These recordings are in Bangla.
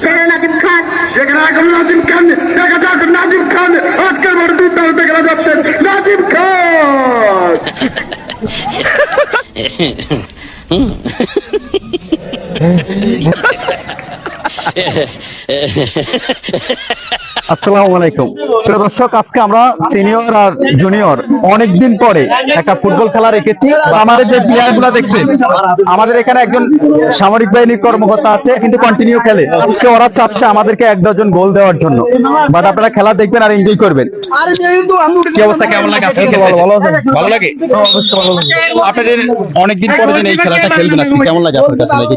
সেরা নাজিম খান যেখানে এখন নাজিম খান দেখা যাক নাজিম খান আজকের বড় দুর্দান্ত খেলা যাচ্ছেন নাজিম খান আসসালামু আলাইকুম প্রিয় দর্শক আজকে আমরা সিনিয়র আর জুনিয়র অনেকদিন পরে একটা ফুটবল খেলা রেখেছি। আমাদের যে প্লেয়ার দেখছেন আমাদের এখানে একজন সামরিক বাহিনীর কর্মকর্তা আছে কিন্তু কন্টিনিউ খেলে। আজকে ওরা চাচ্ছে আমাদেরকে এক ডজন গোল দেওয়ার জন্য। বাট আপনারা খেলা দেখবেন আর এনজয় করবেন। কি অবস্থা? কেমন লাগে আজকে? ভালো লাগে? আপনাদের অনেকদিন পরে দিন এই খেলাটা খেলবেন আজকে কেমন লাগে আপনার কাছে? লাগে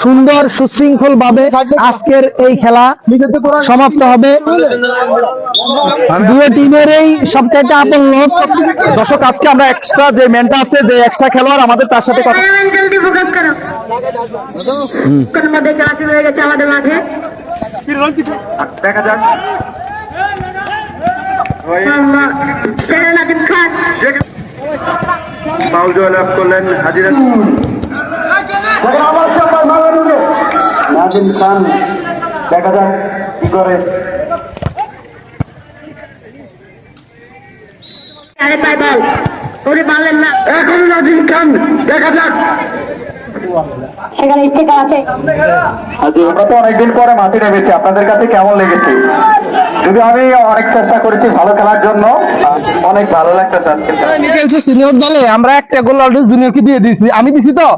সুন্দর সুশৃঙ্খল ভাবে আজকের এই খেলা সমাপ্ত হবে। দুই টিমেরই সবচাইতে আপন লোক। দর্শক আজকে আমরা এক্সট্রা যে ম্যানটা আছে যে এক্সট্রা খেলোয়াড় আমাদের তার সাথে কথা ক্যামেরাম্যান ফোকাস করো। কোন মধ্যে খেলা হয়ে গেছে আমাদের মাঠে দেখা যাক। ফাউল জয়লাভ করলেন হাজিরা নাজিম খান। দেখা যাক কি করে। আরে পাই বল ওরে মারলেন না। এখন নাজিম খান দেখা যাক। সেখানে স্টিকার আছে। আমরা তো অনেকদিন পরে মাঠে নেমেছি। আপনাদের কাছে কেমন লেগেছে? যদি আমি অনেক চেষ্টা করেছি ভালো খেলার জন্য অনেক ভালো লাগতেছে আজকে সিনিয়র দলে আমরা একটা গোল অলরেডি জুনিয়রকে দিয়ে দিয়েছি। আমি দিছি তো?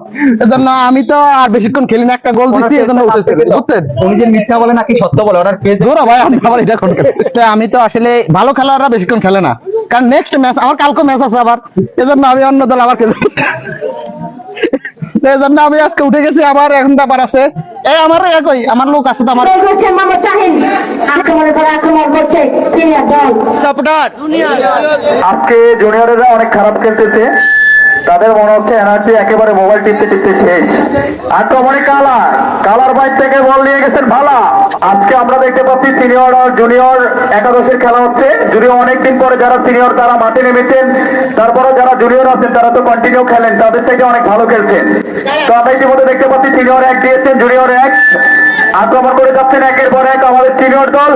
এজন্য আমি তো আর বেশিক্ষণ খেলি না একটা গোল দিছি এজন্য উঠেছে। বুঝছেন? উনি যে মিথ্যা বলে নাকি সত্য বলে ওনার পেজ ধরো ভাই আমি আবার এটা কোন তো আমি তো আসলে ভালো খেলাররা বেশিক্ষণ খেলে না। কারণ নেক্সট ম্যাচ আমার কালকে ম্যাচ আছে আবার। এজন্য আমি অন্য দল আবার খেলি আমি আজকে উঠে গেছি আবার এখন ব্যাপার আছে। এই আমার একই আমার লোক আছে তো আমার। আজকে জুনিয়রেরা অনেক খারাপ খেলতেছে। তাদের মনে হচ্ছে এনার্জি একেবারে মোবাইল টিপতে টিপতে শেষ। আক্রমণে কালা কালার। বাইর থেকে বল নিয়ে গেছেন ভালা। আজকে আমরা দেখতে পাচ্ছি সিনিয়র আর জুনিয়র একাদশের খেলা হচ্ছে। যদিও অনেকদিন পরে যারা সিনিয়র তারা মাঠে নেমেছেন তারপরে যারা জুনিয়র আছেন তারা তো কন্টিনিউ খেলেন, তাদের থেকে অনেক ভালো খেলছেন। তো আমরা ইতিমধ্যে দেখতে পাচ্ছি সিনিয়র এক দিয়েছেন জুনিয়র এক। আক্রমণ করে যাচ্ছেন একের পর এক আমাদের সিনিয়র দল।